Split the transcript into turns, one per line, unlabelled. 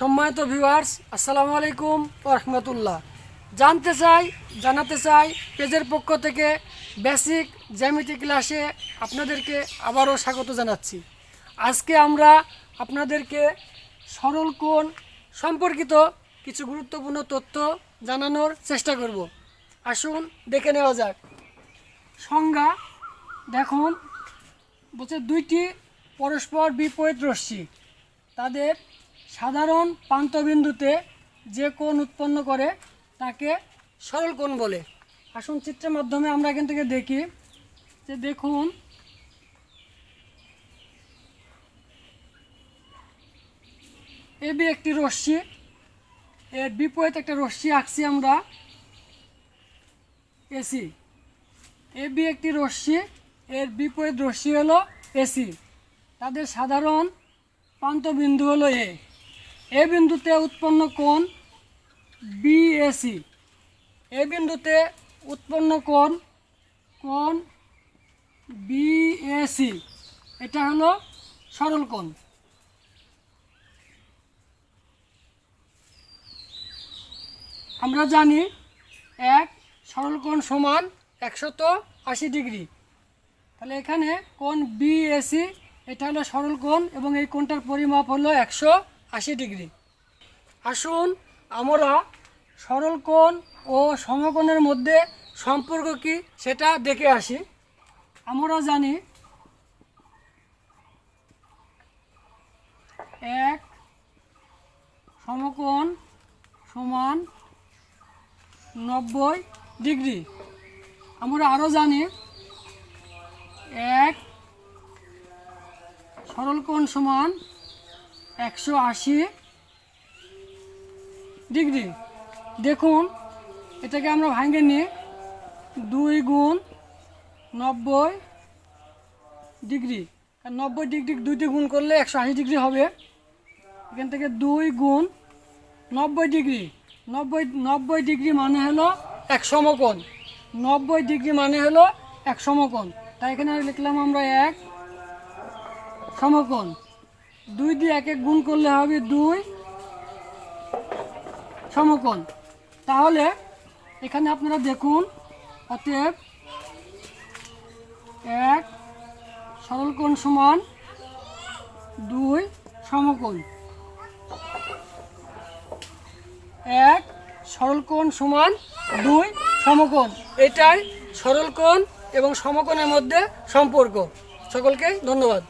সম্মানিত ভিউয়ার্স আসসালামু আলাইকুম রহমতুল্লাহ। জানতে চাই, জানাতে চাই, পেজের পক্ষ থেকে বেসিক জ্যামিতি ক্লাসে আপনাদেরকে আবারও স্বাগত জানাচ্ছি। আজকে আমরা আপনাদেরকে সরল কোণ সম্পর্কিত কিছু গুরুত্বপূর্ণ তথ্য জানানোর চেষ্টা করব। আসুন, দেখে নেওয়া যাক। সংজ্ঞা, দেখুন, বলছে দুইটি পরস্পর বিপরীত রশ্মি তাদের সাধারণ প্রান্তবিন্দুতে যে কোণ উৎপন্ন করে, তাকে সরল কোণ বলে। আসুন চিত্রের মাধ্যমে আমরা এখান থেকে দেখি যে দেখুন এবি একটি রশ্মি, এর বিপরীত একটা রশ্মি আঁকছি আমরা, এসি। এবি একটি রশ্মি, এর বিপরীত রশ্মি হলো এসি। তাদের সাধারণ প্রান্তবিন্দু হলো এ। এ বিন্দুতে উৎপন্ন কোণ বিএসি এ বিন্দুতে উৎপন্ন কোণ কোণ বিএসি এটা হলো সরল কোণ। আমরা জানি এক সরল কোণ সমান একশত আশি ডিগ্রি। তাহলে এখানে কোণ বিএসি এটা হলো সরল কোণ এবং এই কোণটার পরিমাপ হলো একশো আশি ডিগ্রি। আসুন, আমরা সরল কোণ ও সমকোণের মধ্যে সম্পর্ক কি সেটা দেখে আসি। আমরা জানি এক সমকোণ সমান নব্বই ডিগ্রি। আমরা আরও জানি এক সরল কোণ সমান একশো আশি ডিগ্রি। দেখুন, এটাকে আমরা ভাঙে নিই দুই গুণ নব্বই ডিগ্রি। নব্বই ডিগ্রি দুইটি গুণ করলে একশো আশি ডিগ্রি হবে। এখান থেকে দুই গুণ নব্বই ডিগ্রি। নব্বই নব্বই ডিগ্রি মানে হলো এক সমকোণ। নব্বই ডিগ্রি মানে হলো এক সমকোণ। তাই এখানে লিখলাম আমরা এক সমকোণ। দুই দিয়ে এক এক গুণ করলে হবে দুই। সমকোণ। তাহলে এখানে আপনারা দেখুন, অতএব এক সরল কোণ সমান দুই সমকোণ। এক সরল কোণ সমান দুই সমকোণ। এটাই সরল কোণ এবং সমকোণের মধ্যে সম্পর্ক। সকলকে ধন্যবাদ।